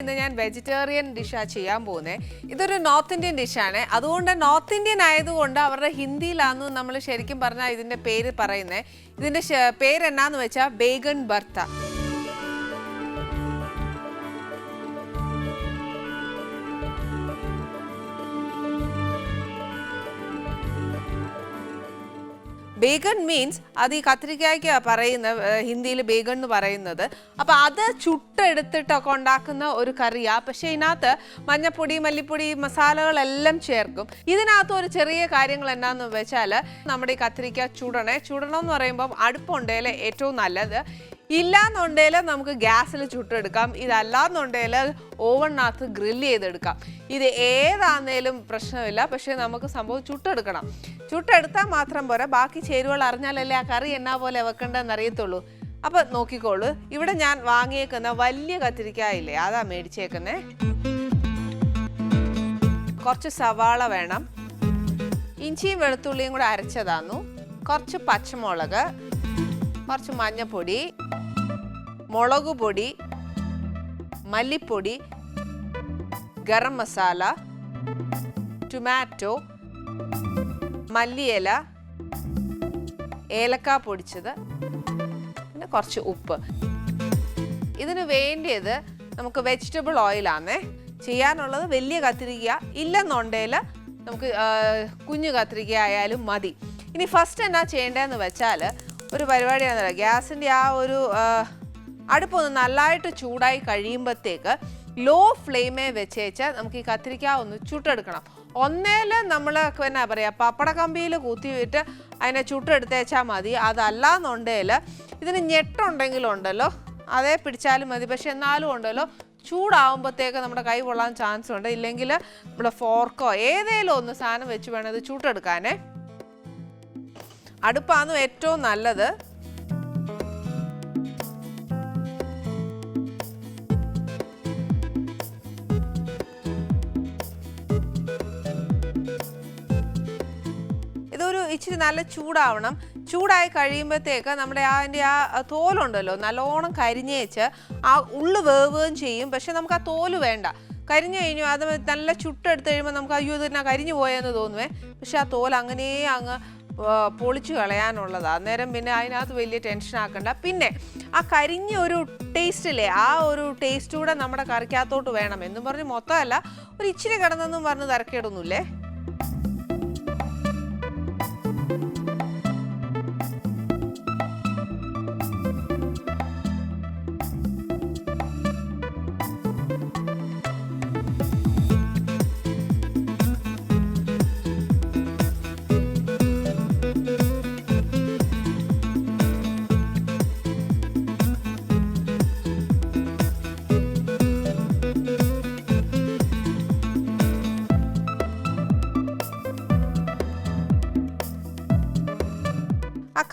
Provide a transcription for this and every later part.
ഇന്ന് ഞാൻ വെജിറ്റേറിയൻ ഡിഷാണ് ചെയ്യാൻ പോകുന്നത് ഇതൊരു നോർത്ത് ഇന്ത്യൻ ഡിഷാണ് അതുകൊണ്ട് നോർത്ത് ഇന്ത്യൻ ആയതുകൊണ്ട് അവരുടെ ഹിന്ദിയിലാന്ന് നമ്മൾ ശരിക്കും പറഞ്ഞാൽ ഇതിന്റെ പേര് പറയുന്നത് ഇതിന്റെ പേരെന്നാന്ന് വെച്ചാൽ ബേഗൻ ബർത്ത ബേഗൺ മീൻസ് അത് ഈ കത്തിരിക്കായ്ക്ക് പറയുന്ന ഹിന്ദിയിൽ ബേഗൺ എന്ന് പറയുന്നത്. അപ്പോൾ അത് ചുട്ടെടുത്തിട്ടൊക്കെ ഉണ്ടാക്കുന്ന ഒരു കറിയാണ് പക്ഷേ ഇതിനകത്ത് മഞ്ഞപ്പൊടി മല്ലിപ്പൊടി മസാലകളെല്ലാം ചേർക്കും. ഇതിനകത്ത് ഒരു ചെറിയ കാര്യങ്ങൾ എന്താണെന്ന് വെച്ചാൽ നമ്മുടെ ഈ കത്തിരിക്ക ചുടണേ. ചുടണമെന്ന് പറയുമ്പം അടുപ്പുണ്ടേൽ ഏറ്റവും നല്ലത്. ഇല്ലാന്നുണ്ടെങ്കിൽ നമുക്ക് ഗ്യാസിൽ ചുട്ടെടുക്കാം. ഇതല്ലാന്നുണ്ടെങ്കിൽ ഓവണിനകത്ത് ഗ്രില്ല് ചെയ്തെടുക്കാം. ഇത് ഏതാന്നേലും പ്രശ്നമില്ല. പക്ഷേ നമുക്ക് സംഭവം ചുട്ടെടുക്കണം. ചുട്ടെടുത്താൽ മാത്രം പോരാ. ബാക്കി ചേരുവകൾ അറിഞ്ഞാലല്ലേ ആ കറി എന്നാ പോലെ വെക്കേണ്ടതെന്ന് അറിയത്തുള്ളൂ. അപ്പം നോക്കിക്കോളൂ. ഇവിടെ ഞാൻ വാങ്ങിയേക്കുന്ന വലിയ കത്തിരിക്കായില്ലേ അതാ മേടിച്ചേക്കുന്നേ. കുറച്ച് സവാള വേണം. ഇഞ്ചിയും വെളുത്തുള്ളിയും കൂടെ അരച്ചതാന്നു. കുറച്ച് പച്ചമുളക്. കുറച്ച് മഞ്ഞപ്പൊടി. മുളക് പൊടി മല്ലിപ്പൊടി ഗരം മസാല ടൊമാറ്റോ മല്ലിയില ഏലക്ക പൊടിച്ചത് പിന്നെ കുറച്ച് ഉപ്പ്. ഇതിന് വേണ്ടിയത് നമുക്ക് വെജിറ്റബിൾ ഓയിലാണേ ചെയ്യാനുള്ളത് വലിയ കത്തിരിക്ക ഇല്ലെന്നുണ്ടെങ്കിൽ നമുക്ക് കുഞ്ഞു കത്തിരിക്ക ആയാലും മതി. ഇനി ഫസ്റ്റ് എന്നാ ചെയ്യേണ്ടതെന്ന് വെച്ചാൽ ഒരു പരിപാടിയാണെന്നല്ല ഗ്യാസിന്റെ ആ ഒരു അടുപ്പൊന്ന് നല്ലതായിട്ട് ചൂടായി കഴിയുമ്പോഴത്തേക്ക് ലോ ഫ്ലെയിമേ വെച്ചേച്ച് നമുക്ക് ഈ കത്തിരിക്ക ഒന്ന് ചുട്ടെടുക്കണം. ഒന്നേൽ നമ്മൾ എന്നാ പറയുക പപ്പട കമ്പിയിൽ കുത്തിയിട്ട് അതിനെ ചുട്ടെടുത്തേച്ചാൽ മതി. അതല്ല എന്നുണ്ടെങ്കിൽ ഇതിന് ഞെട്ടുണ്ടെങ്കിലുണ്ടല്ലോ അതേ പിടിച്ചാലും മതി. പക്ഷെ എന്നാലും ഉണ്ടല്ലോ ചൂടാവുമ്പോഴത്തേക്ക് നമ്മുടെ കൈ കൊള്ളാൻ ചാൻസ് ഉണ്ട് ഇല്ലെങ്കിൽ നമ്മുടെ ഫോർക്കോ ഏതേലും ഒന്ന് സാധനം വെച്ച് വേണം ഇത് ചൂട്ടെടുക്കാനേ. അടുപ്പാണ് ഏറ്റവും നല്ലത്. ഇച്ചിരി നല്ല ചൂടാവണം. ചൂടായി കഴിയുമ്പോഴത്തേക്ക് നമ്മുടെ ആ അതിന്റെ ആ തോലുണ്ടല്ലോ നല്ലോണം കരിഞ്ഞേച്ച് ആ ഉള്ളു വേവുകയും ചെയ്യും. പക്ഷെ നമുക്ക് ആ തോൽ വേണ്ട. കരിഞ്ഞു കഴിഞ്ഞു അത് നല്ല ചുട്ടെടുത്ത് കഴിയുമ്പോൾ നമുക്ക് അയ്യോ ഇതിനാ കരിഞ്ഞു പോയെന്ന് തോന്നുവേ. പക്ഷെ ആ തോൽ അങ്ങനെ അങ്ങ് പൊളിച്ചു കളയാനുള്ളതാണ് അന്നേരം പിന്നെ അതിനകത്ത് വലിയ ടെൻഷൻ ആക്കണ്ട. പിന്നെ ആ കരിഞ്ഞ ഒരു ടേസ്റ്റില്ലേ ആ ഒരു ടേസ്റ്റ് കൂടെ നമ്മുടെ കറിക്കകത്തോട്ട് വേണം. എന്നും പറഞ്ഞ് മൊത്തമല്ല ഒരു ഇച്ചിരി കിടന്നെന്നും പറഞ്ഞ് തിരക്കിയിടുന്നില്ലേ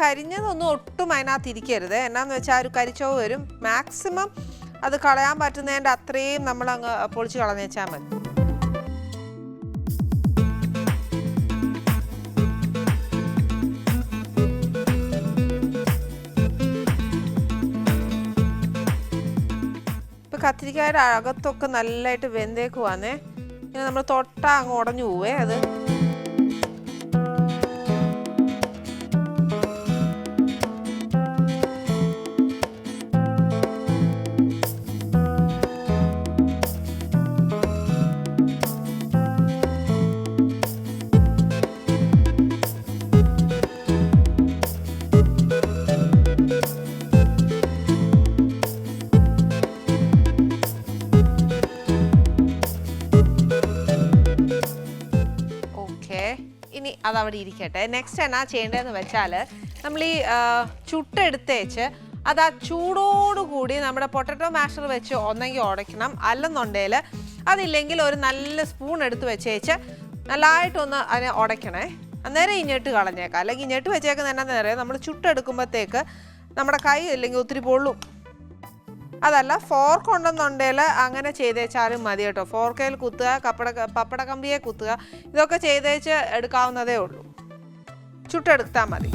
കരിഞ്ഞതൊന്നും ഒട്ടും അതിനകത്ത് ഇരിക്കരുത്. എന്നാന്ന് വെച്ചാൽ ആ ഒരു കരിച്ചോ വരും. മാക്സിമം അത് കളയാൻ പറ്റുന്നതിന്റെ അത്രയും നമ്മൾ അങ്ങ് പൊളിച്ച് കളഞ്ഞേച്ചാൽ മതി. ഇപ്പൊ കത്തിരിക്കായുടെ അകത്തൊക്കെ നല്ലതായിട്ട് വെന്തേക്കുവാന്നേ. ഇങ്ങനെ നമ്മൾ തൊട്ടാ അങ്ങ് ഉടഞ്ഞു പോവേ അത്. അതവിടെ ഇരിക്കട്ടെ. നെക്സ്റ്റ് എന്നാ ചെയ്യേണ്ടതെന്ന് വെച്ചാൽ നമ്മൾ ഈ ചുട്ടെടുത്തേച്ച് അത് ആ ചൂടോടുകൂടി നമ്മുടെ പൊട്ടറ്റോ മാഷർ വെച്ച് ഒന്നെങ്കിൽ ഉടയ്ക്കണം അല്ലെന്നുണ്ടെങ്കിൽ അതില്ലെങ്കിൽ ഒരു നല്ല സ്പൂൺ എടുത്ത് വെച്ചേച്ച് നല്ലതായിട്ടൊന്ന് അതിനെ ഉടയ്ക്കണേ അന്നേരം ഇഞ്ഞിട്ട് കളഞ്ഞേക്കാം. അല്ലെങ്കിൽ ഇഞ്ഞിട്ട് വെച്ചേക്കുന്ന എന്നാന്ന് അറിയാം. നമ്മൾ ചുട്ടെടുക്കുമ്പോഴത്തേക്ക് നമ്മുടെ കൈ അല്ലെങ്കിൽ ഒത്തിരി പൊള്ളും. അതല്ല ഫോർക്ക് ഉണ്ടെന്നുണ്ടെങ്കിൽ അങ്ങനെ ചെയ്തേച്ചാലും മതി കേട്ടോ. ഫോർക്കയിൽ കുത്തുക കപ്പട പപ്പട കമ്പിയെ കുത്തുക ഇതൊക്കെ ചെയ്തേച്ച് എടുക്കാവുന്നതേ ഉള്ളൂ. ചുട്ടെടുത്താൽ മതി.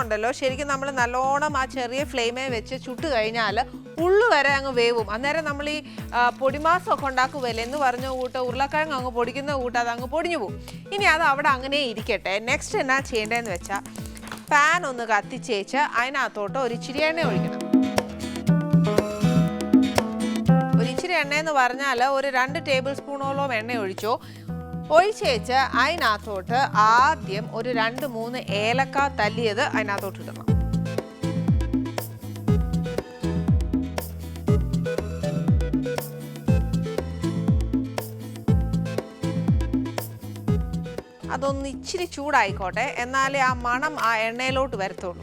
ഉണ്ടല്ലോ ശരിക്കും നമ്മൾ നല്ലോണം ആ ചെറിയ ഫ്ലെയിമേ വെച്ച് ചുട്ട് കഴിഞ്ഞാൽ ഉള്ളു വരെ അങ്ങ് വേവും. അന്നേരം നമ്മൾ ഈ പൊടിമാസമൊക്കെ ഉണ്ടാക്കുമല്ലേ എന്ന് പറഞ്ഞ കൂട്ട് ഉരുളക്കിഴങ്ങ് അങ്ങ് പൊടിക്കുന്ന കൂട്ട് അത് അങ്ങ് പൊടിഞ്ഞു പോകും ഇനി അത് അവിടെ അങ്ങനെ ഇരിക്കട്ടെ. നെക്സ്റ്റ് എന്നാ ചെയ്യേണ്ടതെന്ന് വെച്ചാൽ പാൻ ഒന്ന് കത്തിച്ചേച്ച് അതിനകത്തോട്ട് ഒരു ഇച്ചിരി എണ്ണ ഒഴിക്കണം. ഒരു ഇച്ചിരി എണ്ണയെന്ന് പറഞ്ഞാൽ ഒരു രണ്ട് ടേബിൾ സ്പൂണോളം എണ്ണ ഒഴിച്ചോ. ഒഴിച്ചേച്ച് അതിനകത്തോട്ട് ആദ്യം ഒരു രണ്ട് മൂന്ന് ഏലക്ക തല്ലിയത് അതിനകത്തോട്ട് ഇടണം. അതൊന്ന് ഇച്ചിരി ചൂടായിക്കോട്ടെ എന്നാലേ ആ മണം ആ എണ്ണയിലോട്ട് വരത്തുള്ളൂ.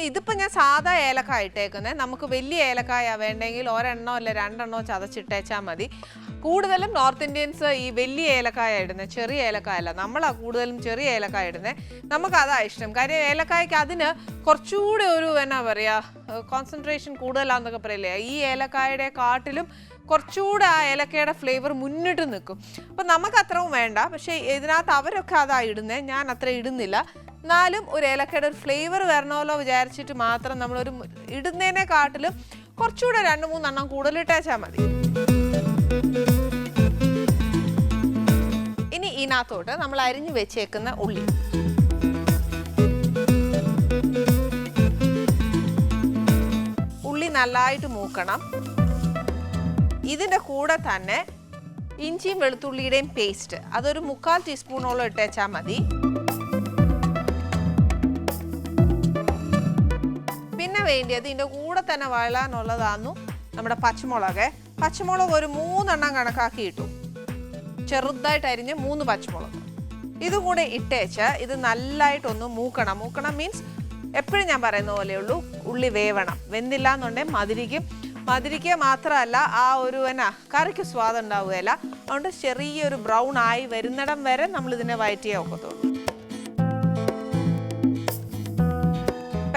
ഇനി ഇതിപ്പോ ഞാൻ സാധാ ഏലക്കായ ഇട്ടേക്കുന്നത് നമുക്ക് വലിയ ഏലക്കായ വേണ്ടെങ്കിൽ ഒരെണ്ണോ അല്ല രണ്ടെണ്ണോ ചതച്ചിട്ടേച്ചാൽ മതി. കൂടുതലും നോർത്ത് ഇന്ത്യൻസ് ഈ വലിയ ഏലക്കായ ഇടുന്നത് ചെറിയ ഏലക്കായ അല്ല നമ്മളാ കൂടുതലും ചെറിയ ഏലക്കായ ഇടുന്നത് നമുക്ക് അതാ ഇഷ്ടം. കാര്യം ഏലക്കായ്ക്ക് അതിന് കുറച്ചുകൂടെ ഒരു എന്നാ പറയുക കോൺസെൻട്രേഷൻ കൂടുതലാന്നൊക്കെ പറയില്ലേ? ഈ ഏലക്കായുടെ കാട്ടിലും കുറച്ചുകൂടെ ആ ഏലക്കയുടെ ഫ്ലേവർ മുന്നിട്ട് നിൽക്കും അപ്പം നമുക്ക് അത്രയും വേണ്ട. പക്ഷേ ഇതിനകത്ത് അവരൊക്കെ അതാ ഇടുന്നത് ഞാൻ അത്ര ഇടുന്നില്ല. എന്നാലും ഒരു ഏലക്കയുടെ ഒരു ഫ്ലേവർ വരണമല്ലോ വിചാരിച്ചിട്ട് മാത്രം നമ്മളൊരു ഇടുന്നതിനെക്കാട്ടിലും ഇടുന്നതിനെ കാട്ടിലും കുറച്ചുകൂടെ രണ്ട് മൂന്നെണ്ണം കൂടുതലിട്ടേച്ചാൽ മതി. ഇനി ഇതിനകത്തോട്ട് നമ്മൾ അരിഞ്ഞു വെച്ചേക്കുന്ന ഉള്ളി. ഉള്ളി നല്ലതായിട്ട് മൂക്കണം. ഇതിന്റെ കൂടെ തന്നെ ഇഞ്ചിയും വെളുത്തുള്ളിയുടെയും പേസ്റ്റ് അതൊരു മുക്കാൽ ടീസ്പൂണോളം ഇട്ടേച്ചാൽ മതി. വേണ്ടിയത് ഇതിന്റെ കൂടെ തന്നെ വഴലാനുള്ളതാന്നു നമ്മുടെ പച്ചമുളക്. പച്ചമുളക് ഒരു മൂന്നെണ്ണം കണക്കാക്കി ഇട്ടു. ചെറുതായിട്ട് അരിഞ്ഞ് മൂന്ന് പച്ചമുളക്. ഇതുകൂടെ ഇട്ടേച്ച് ഇത് നല്ലതായിട്ടൊന്ന് മൂക്കണം. മൂക്കണം മീൻസ് എപ്പോഴും ഞാൻ പറയുന്ന പോലെയുള്ളൂ ഉള്ളി വേവണം. വെന്തില്ല എന്നുണ്ടെങ്കിൽ മതിരിക്കും മതിരിക്കുക മാത്രമല്ല ആ ഒരു എന്നാ കറിക്ക് സ്വാദം ഉണ്ടാവുകയില്ല. അതുകൊണ്ട് ചെറിയൊരു ബ്രൗൺ ആയി വരുന്നിടം വരെ നമ്മൾ ഇതിനെ വയറ്റിയേ ഒക്കത്തുള്ളൂ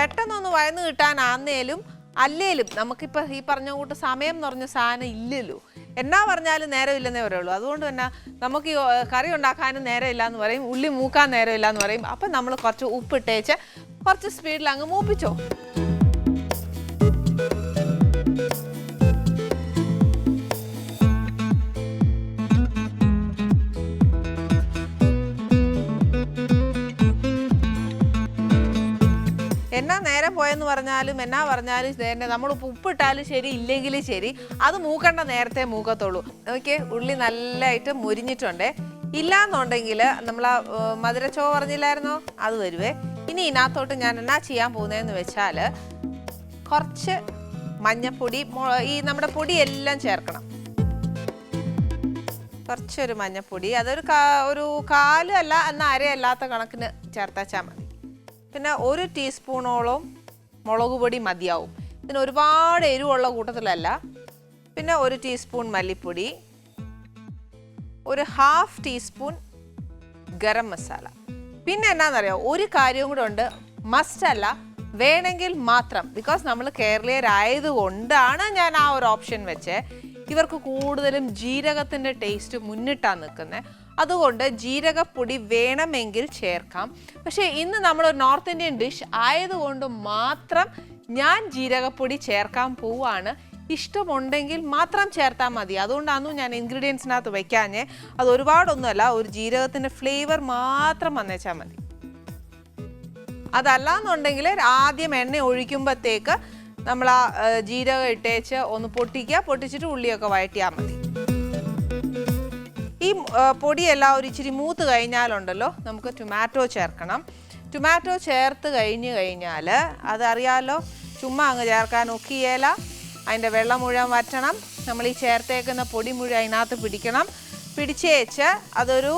പെട്ടെന്നൊന്ന് വയന്ന് കിട്ടാനാന്നേലും അല്ലേലും നമുക്കിപ്പോൾ ഈ പറഞ്ഞ കൂട്ട് സമയം എന്ന് പറഞ്ഞ സാധനം ഇല്ലല്ലോ. എന്നാ പറഞ്ഞാലും നേരമില്ലെന്നേ പറയുള്ളൂ. അതുകൊണ്ട് തന്നെ നമുക്ക് ഈ കറി ഉണ്ടാക്കാനും നേരമില്ല എന്ന് പറയും ഉള്ളി മൂക്കാൻ നേരമില്ല എന്ന് പറയും. അപ്പം നമ്മൾ കുറച്ച് ഉപ്പിട്ടേച്ച് കുറച്ച് സ്പീഡിൽ അങ്ങ് മൂപ്പിച്ചോ. എന്നാ നേരം പോയെന്ന് പറഞ്ഞാലും എന്നാ പറഞ്ഞാലും തന്നെ. നമ്മൾ ഉപ്പിട്ടാലും ശരി ഇല്ലെങ്കിലും ശരി അത് മൂക്കണ്ട നേരത്തെ മൂക്കത്തുള്ളൂ. ഓക്കെ ഉള്ളി നല്ലതായിട്ട് മുരിഞ്ഞിട്ടുണ്ട്. ഇല്ലാന്നുണ്ടെങ്കിൽ നമ്മൾ ആ മധുരച്ചോ പറഞ്ഞില്ലായിരുന്നോ? അത് വരുവേ ഇനി ഇതിനകത്തോട്ട് ഞാൻ എന്നാ ചെയ്യാൻ പോകുന്നതെന്ന് വെച്ചാൽ കുറച്ച് മഞ്ഞപ്പൊടി ഈ നമ്മുടെ പൊടി എല്ലാം ചേർക്കണം. കുറച്ചൊരു മഞ്ഞപ്പൊടി. അതൊരു ഒരു കാൽ അല്ല അരയല്ലാത്ത കണക്കിന് ചേർത്താച്ചാൽ മതി. പിന്നെ ഒരു ടീസ്പൂണോളം മുളക് പൊടി മതിയാവും. ഇതിന് ഒരുപാട് എരിവുള്ള കൂട്ടത്തിലല്ല. പിന്നെ ഒരു ടീസ്പൂൺ മല്ലിപ്പൊടി ഒരു ഹാഫ് ടീസ്പൂൺ ഗരം മസാല. പിന്നെ എന്നാന്നറിയോ? ഒരു കാര്യവും കൂടെ ഉണ്ട്. മസ്റ്റ് അല്ല വേണമെങ്കിൽ മാത്രം. ബിക്കോസ് നമ്മൾ കേരളീയരായത് കൊണ്ടാണ് ഞാൻ ആ ഒരു ഓപ്ഷൻ വെച്ചേ. ഇവർക്ക് കൂടുതലും ജീരകത്തിന്റെ ടേസ്റ്റ് മുന്നിട്ടാണ് നിൽക്കുന്നത് അതുകൊണ്ട് ജീരകപ്പൊടി വേണമെങ്കിൽ ചേർക്കാം. പക്ഷേ ഇന്ന് നമ്മൾ നോർത്ത് ഇന്ത്യൻ ഡിഷ് ആയതുകൊണ്ട് മാത്രം ഞാൻ ജീരകപ്പൊടി ചേർക്കാൻ പോവാണ്. ഇഷ്ടമുണ്ടെങ്കിൽ മാത്രം ചേർത്താൽ മതി. അതുകൊണ്ടാണ് ഞാൻ ഇൻഗ്രീഡിയൻസിനകത്ത് വയ്ക്കാഞ്ഞേ അത് ഒരുപാടൊന്നുമല്ല ഒരു ജീരകത്തിന്റെ ഫ്ലേവർ മാത്രം വന്നേച്ചാൽ മതി. അതല്ല എന്നുണ്ടെങ്കിൽ ആദ്യം എണ്ണ ഒഴിക്കുമ്പോഴത്തേക്ക് നമ്മൾ ആ ജീരകം ഇട്ടേച്ച് ഒന്ന് പൊട്ടിക്കുക പൊട്ടിച്ചിട്ട് ഉള്ളിയൊക്കെ വഴറ്റിയാൽ മതി. പൊടിയെല്ലാം ഒരു ഇച്ചിരി മൂത്ത് കഴിഞ്ഞാലുണ്ടല്ലോ നമുക്ക് ടൊമാറ്റോ ചേർക്കണം. ടൊമാറ്റോ ചേർത്ത് കഴിഞ്ഞ് കഴിഞ്ഞാൽ അതറിയാലോ ചുമ്മാ അങ്ങ് ചേർക്കാൻ ഒക്കിയേല. അതിന്റെ വെള്ളം മുഴുവൻ വറ്റണം. നമ്മൾ ഈ ചേർത്തേക്കുന്ന പൊടി മുഴുവൻ അതിനകത്ത് പിടിക്കണം. പിടിച്ചേച്ച് അതൊരു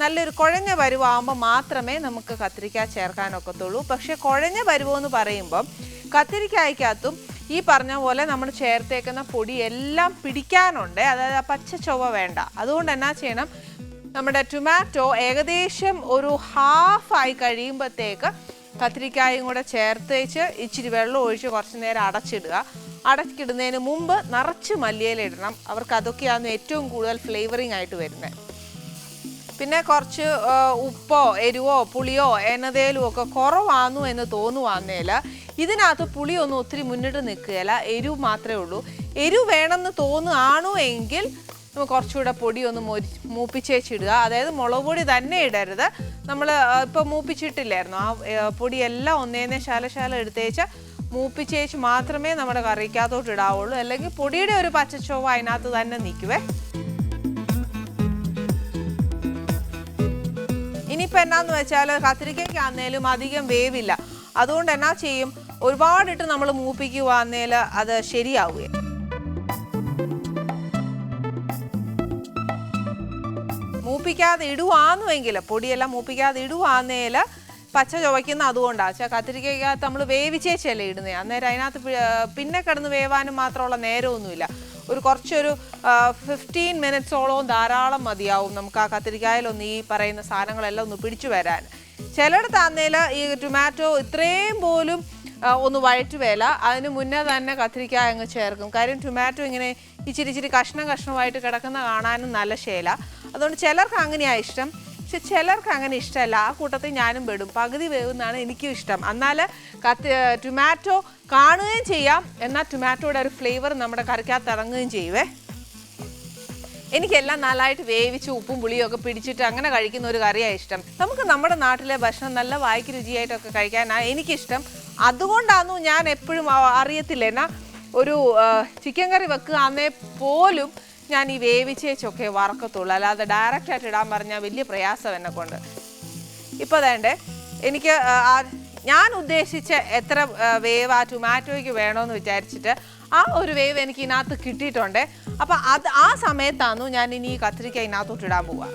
നല്ലൊരു കുഴഞ്ഞ പരുവാകുമ്പോൾ മാത്രമേ നമുക്ക് കത്തിരിക്ക ചേർക്കാനൊക്കത്തുള്ളൂ പക്ഷേ കുഴഞ്ഞ പരുവെന്ന് പറയുമ്പം കത്തിരിക്കായ്ക്കകത്തും ഈ പറഞ്ഞ പോലെ നമ്മൾ ചേർത്തേക്കുന്ന പൊടി എല്ലാം പിടിക്കാനുണ്ട്. അതായത് ആ പച്ച ചൊവ്വ വേണ്ട. അതുകൊണ്ട് എന്നാ ചെയ്യണം? നമ്മുടെ ടൊമാറ്റോ ഏകദേശം ഒരു ഹാഫ് ആയി കഴിയുമ്പോഴത്തേക്ക് കത്തിരിക്കായും കൂടെ ചേർത്തേച്ച് ഇച്ചിരി വെള്ളം ഒഴിച്ച് കുറച്ച് നേരം അടച്ചിടുക. അടച്ചിടുന്നതിന് മുമ്പ് നിറച്ച് മല്ലിയില ഇടണം. അവർക്ക് അതൊക്കെയാണ് ഏറ്റവും കൂടുതൽ ഫ്ലേവറിങ് ആയിട്ട് വരുന്നത് പിന്നെ കുറച്ച് ഉപ്പോ എരിവോ പുളിയോ എന്നതേലും ഒക്കെ കുറവാന്നു എന്ന് തോന്നുവാന്നേല ഇതിനകത്ത് പുളിയൊന്നും ഒത്തിരി മുന്നിട്ട് നിൽക്കുകയല്ല എരിവ് മാത്രമേ ഉള്ളൂ. എരിവ് വേണമെന്ന് തോന്നുകയാണോ എങ്കിൽ നമുക്ക് കുറച്ചുകൂടെ പൊടി ഒന്ന് മൊരി മൂപ്പിച്ചേച്ചിടുക. അതായത് മുളക് പൊടി തന്നെ ഇടരുത്. നമ്മൾ ഇപ്പോൾ മൂപ്പിച്ചിട്ടില്ലായിരുന്നു. ആ പൊടിയെല്ലാം ഒന്നേന്നെ ശാലശാല എടുത്തേച്ച് മൂപ്പിച്ചേച്ച് മാത്രമേ നമ്മുടെ കറിക്കകത്തോട്ട് ഇടാവുള്ളൂ. അല്ലെങ്കിൽ പൊടിയുടെ ഒരു പച്ചച്ചോവ അതിനകത്ത് തന്നെ നിൽക്കുവേ. ഇനിയിപ്പോൾ എന്നാന്ന് വെച്ചാൽ കത്തിരിക്കയ്ക്ക് ആന്നേലും അധികം വേവില്ല. അതുകൊണ്ട് എന്നാ ചെയ്യും? ഒരുപാടിട്ട് നമ്മൾ മൂപ്പിക്കുവാന്നേൽ അത് ശരിയാവുക മൂപ്പിക്കാതെ ഇടുവാന്നുവെങ്കിൽ പൊടിയെല്ലാം മൂപ്പിക്കാതെ ഇടുവാന്നേൽ പച്ച ചുവയ്ക്കുന്ന അതുകൊണ്ടാണ് വെച്ചാൽ കത്തിരിക്കകത്ത് നമ്മൾ വേവിച്ചേച്ചല്ലേ ഇടുന്നത് അന്നേരം അതിനകത്ത് പിന്നെ കിടന്ന് വേവാനും മാത്രമുള്ള നേരമൊന്നുമില്ല. ഒരു കുറച്ചൊരു ഫിഫ്റ്റീൻ മിനിറ്റ്സോളവും ധാരാളം മതിയാവും നമുക്ക് ആ കത്തിരിക്കായാലൊന്ന് ഈ പറയുന്ന സാധനങ്ങളെല്ലാം ഒന്ന് പിടിച്ചു വരാൻ. ചിലയിടത്താന്നേൽ ഈ ടൊമാറ്റോ ഇത്രയും പോലും ഒന്ന് വഴറ്റുവേല അതിന് മുന്നേ തന്നെ കത്തിരിക്കായ അങ്ങ് ചേർക്കും. കാര്യം ടൊമാറ്റോ ഇങ്ങനെ ഇച്ചിരി ഇച്ചിരി കഷ്ണം കഷ്ണമായിട്ട് കിടക്കുന്ന കാണാനും നല്ല ശേല. അതുകൊണ്ട് ചിലർക്ക് അങ്ങനെയാണ് ഇഷ്ടം. പക്ഷെ ചിലർക്ക് അങ്ങനെ ഇഷ്ടമല്ല. ആ കൂട്ടത്തിൽ ഞാനും പെടും. പകുതി വേവുന്നാണ് എനിക്കും ഇഷ്ടം. എന്നാൽ കത്തി ടൊമാറ്റോ കാണുകയും ചെയ്യാം. എന്നാൽ ടൊമാറ്റോയുടെ ഒരു ഫ്ലേവർ നമ്മുടെ കറിക്കകത്ത് ഇറങ്ങുകയും ചെയ്യുവേ. എനിക്കെല്ലാം നാലായിട്ട് വേവിച്ച് ഉപ്പും പുളിയും ഒക്കെ പിടിച്ചിട്ട് അങ്ങനെ കഴിക്കുന്ന ഒരു കറിയാണ് ഇഷ്ടം. നമുക്ക് നമ്മുടെ നാട്ടിലെ ഭക്ഷണം നല്ല വായിക്ക് രുചിയായിട്ടൊക്കെ കഴിക്കാനാണ് എനിക്കിഷ്ടം. അതുകൊണ്ടാന്നു ഞാൻ എപ്പോഴും അറിയത്തില്ല. എന്നാ ഒരു ചിക്കൻ കറി വെക്കുകയാന്നേ പോലും ഞാൻ ഈ വേവിച്ചേച്ചൊക്കെ വറക്കത്തുള്ളൂ. അല്ലാതെ ഡയറക്റ്റ് ആയിട്ട് ഇടാൻ പറഞ്ഞാൽ വലിയ പ്രയാസം എന്നെ കൊണ്ട്. ഇപ്പോൾ വേണ്ടേ എനിക്ക് ഞാൻ ഉദ്ദേശിച്ച എത്ര വേവ് ആ ടൊമാറ്റോയ്ക്ക് വേണമെന്ന് വിചാരിച്ചിട്ട് ആ ഒരു വേവ് എനിക്ക് ഇതിനകത്ത് കിട്ടിയിട്ടുണ്ട്. അപ്പം അത് ആ സമയത്താണ് ഞാൻ ഇനി ഈ കത്തിരിക്ക ഇതിനകത്തോട്ട് ഇടാൻ പോവുക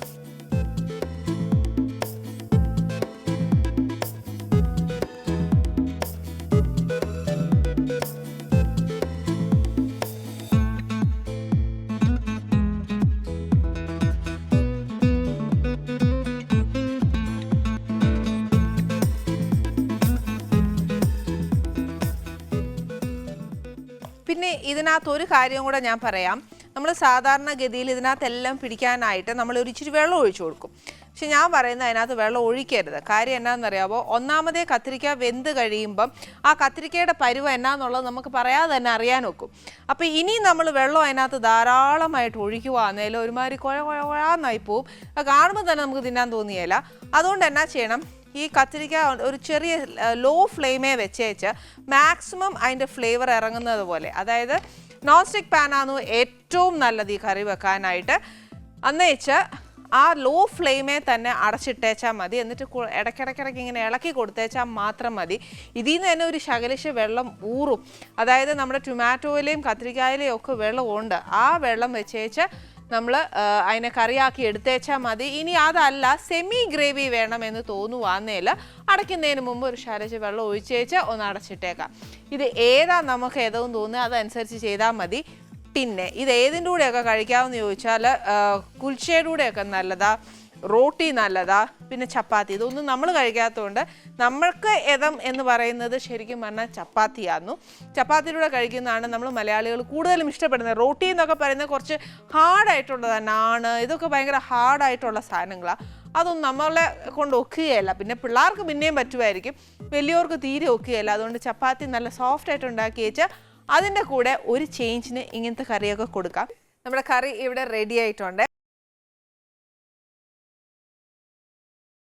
ഇതിനകത്ത് ഒരു കാര്യം കൂടെ ഞാൻ പറയാം. നമ്മൾ സാധാരണഗതിയിൽ ഇതിനകത്തെല്ലാം പിടിക്കാനായിട്ട് നമ്മൾ ഒരു ഇച്ചിരി വെള്ളം ഒഴിച്ചു കൊടുക്കും. പക്ഷെ ഞാൻ പറയുന്നത് അതിനകത്ത് വെള്ളം ഒഴിക്കരുത്. കാര്യം എന്നാണെന്നറിയാമോ ഒന്നാമതേ കത്തിരിക്ക വെന്ത് കഴിയുമ്പം ആ കത്തിരിക്കയുടെ പരുവ എന്നാന്നുള്ളത് നമുക്ക് പറയാതെ തന്നെ അറിയാൻ ഒക്കും. അപ്പോൾ ഇനി നമ്മൾ വെള്ളം അതിനകത്ത് ധാരാളമായിട്ട് ഒഴിക്കുവാന്നേലും ഒരുമാതിരി കുഴ കുഴ കുഴാന്നായി പോവും. കാണുമ്പോൾ തന്നെ നമുക്ക് തിന്നാൻ തോന്നിയല്ല അതുകൊണ്ട് എന്നാ ചെയ്യണം? ഈ കത്തിരിക്ക ഒരു ചെറിയ ലോ ഫ്ലെയിമേ വെച്ചേച്ച് മാക്സിമം അതിന്റെ ഫ്ലേവർ ഇറങ്ങുന്നത് പോലെ. അതായത് നോൺ സ്റ്റിക്ക് പാനാണ് ഏറ്റവും നല്ലത് ഈ കറി വെക്കാനായിട്ട്. അന്നേച്ച് ആ ലോ ഫ്ലെയിമേ തന്നെ അടച്ചിട്ടേച്ചാൽ മതി. എന്നിട്ട് ഇടയ്ക്കിടയ്ക്കിടയ്ക്ക് ഇങ്ങനെ ഇളക്കി കൊടുത്തേച്ചാൽ മാത്രം മതി. ഇതിൽ നിന്ന് തന്നെ ഒരു ശകലിശ വെള്ളം ഊറും. അതായത് നമ്മുടെ ടൊമാറ്റോയിലെയും കത്തിരിക്കായിലെയും ഒക്കെ വെള്ളമുണ്ട്. ആ വെള്ളം വെച്ചേച്ച് നമ്മൾ അതിനെ കറിയാക്കി എടുത്തേച്ചാൽ മതി. ഇനി അതല്ല സെമി ഗ്രേവി വേണമെന്ന് തോന്നുവാന്നേൽ അടയ്ക്കുന്നതിന് മുമ്പ് ഒരു ശരച്ച് വെള്ളം ഒഴിച്ചേച്ച് ഒന്ന് അടച്ചിട്ടേക്കാം. ഇത് ഏതാ നമുക്ക് ഏതെന്ന് തോന്നുന്നത് അതനുസരിച്ച് ചെയ്താൽ മതി. പിന്നെ ഇത് ഏതിന്റെ കൂടെയൊക്കെ കഴിക്കാമെന്ന് ചോദിച്ചാൽ കുൽച്ചയുടെ കൂടെയൊക്കെ നല്ലതാ. റോട്ടി നല്ലതാ പിന്നെ ചപ്പാത്തി. ഇതൊന്നും നമ്മൾ കഴിക്കാത്തതുകൊണ്ട് നമ്മൾക്ക് എതം എന്ന് പറയുന്നത് ശരിക്കും പറഞ്ഞാൽ ചപ്പാത്തിയായിരുന്നു ചപ്പാത്തിയിലൂടെ കഴിക്കുന്നതാണ് നമ്മൾ മലയാളികൾ കൂടുതലും ഇഷ്ടപ്പെടുന്നത്. റോട്ടി എന്നൊക്കെ പറയുന്നത് കുറച്ച് ഹാർഡായിട്ടുള്ളതാണ് നാണ്. ഇതൊക്കെ ഭയങ്കര ഹാർഡായിട്ടുള്ള സാധനങ്ങളാണ് അതൊന്നും നമ്മളെ കൊണ്ട് ഒക്കുകയല്ല. പിന്നെ പിള്ളേർക്ക് പിന്നെയും പറ്റുമായിരിക്കും. വലിയവർക്ക് തീരെ ഒക്കുകയല്ല. അതുകൊണ്ട് ചപ്പാത്തി നല്ല സോഫ്റ്റ് ആയിട്ട് ഉണ്ടാക്കി വെച്ചാൽ അതിന്റെ കൂടെ ഒരു ചേഞ്ചിന് ഇങ്ങനത്തെ കറിയൊക്കെ കൊടുക്കാം. നമ്മുടെ കറി ഇവിടെ റെഡി ആയിട്ടുണ്ട്.